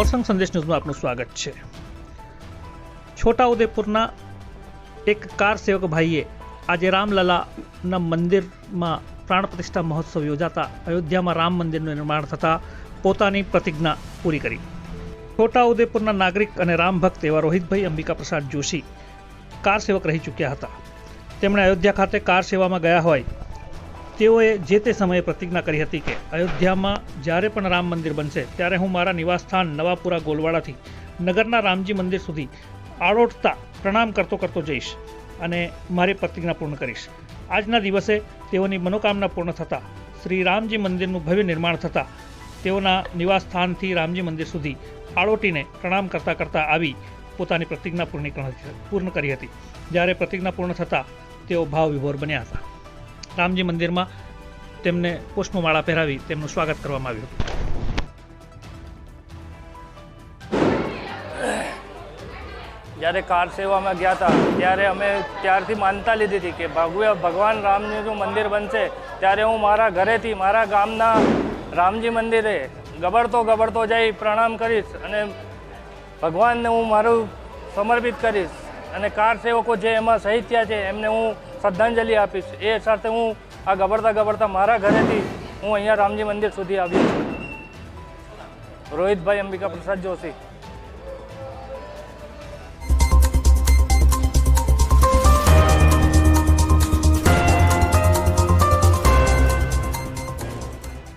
ઓરસંગ સંદેશ ન્યૂઝમાં આપનું સ્વાગત છે. છોટાઉદેપુરના એક કાર સેવક ભાઈએ આજે રામલલાના મંદિરમાં પ્રાણ પ્રતિષ્ઠા મહોત્સવ યોજાતા અયોધ્યામાં રામ મંદિરનું નિર્માણ થતાં પોતાની પ્રતિજ્ઞા પૂરી કરી. છોટાઉદેપુરના નાગરિક અને રામ ભક્ત એવા રોહિતભાઈ અંબિકા પ્રસાદ જોશી કાર સેવક રહી ચૂક્યા હતા. તેમણે અયોધ્યા ખાતે કાર સેવામાં ગયા હોય તેઓએ જે તે સમયે પ્રતિજ્ઞા કરી હતી કે અયોધ્યામાં જ્યારે પણ રામ મંદિર બનશે, ત્યારે હું મારા નિવાસસ્થાન નવાપુરા ગોલવાડાથી નગરના રામજી મંદિર સુધી આળોટતા પ્રણામ કરતો કરતો જઈશ અને મારી પ્રતિજ્ઞા પૂર્ણ કરીશ. આજના દિવસે તેઓની મનોકામના પૂર્ણ થતાં, શ્રી રામજી મંદિરનું ભવ્ય નિર્માણ થતાં, તેઓના નિવાસસ્થાનથી રામજી મંદિર સુધી આળોટીને પ્રણામ કરતાં કરતાં આવી પોતાની પ્રતિજ્ઞા પૂર્ણ પૂર્ણ કરી હતી. જ્યારે પ્રતિજ્ઞા પૂર્ણ થતાં, તેઓ ભાવ વિભોર બન્યા હતા. રામજી મંદિરમાં તેમને પુષ્પમાળા પહેરાવી તેમનું સ્વાગત કરવામાં આવ્યું હતું. જ્યારે કાર સેવામાં ગયા હતા, ત્યારે અમે ત્યારથી માનતા લીધી હતી કે ભગવે ભગવાન રામજીનું મંદિર બનશે, ત્યારે હું મારા ઘરેથી, મારા ગામના રામજી મંદિરે ગબડતો ગબડતો જઈ પ્રણામ કરીશ અને ભગવાનને હું મારું સમર્પિત કરીશ. અને કાર સેવકો જે એમાં શહીદ થયા છે, એમને હું શ્રદ્ધાંજલિ આપીશ. એ સાથે હું આ ગબડતા ગબડતા મારા ઘરેથી હું અહીંયા રામજી મંદિર સુધી આવ્યો રોહિતભાઈ અંબિકા પ્રસાદ જોશી.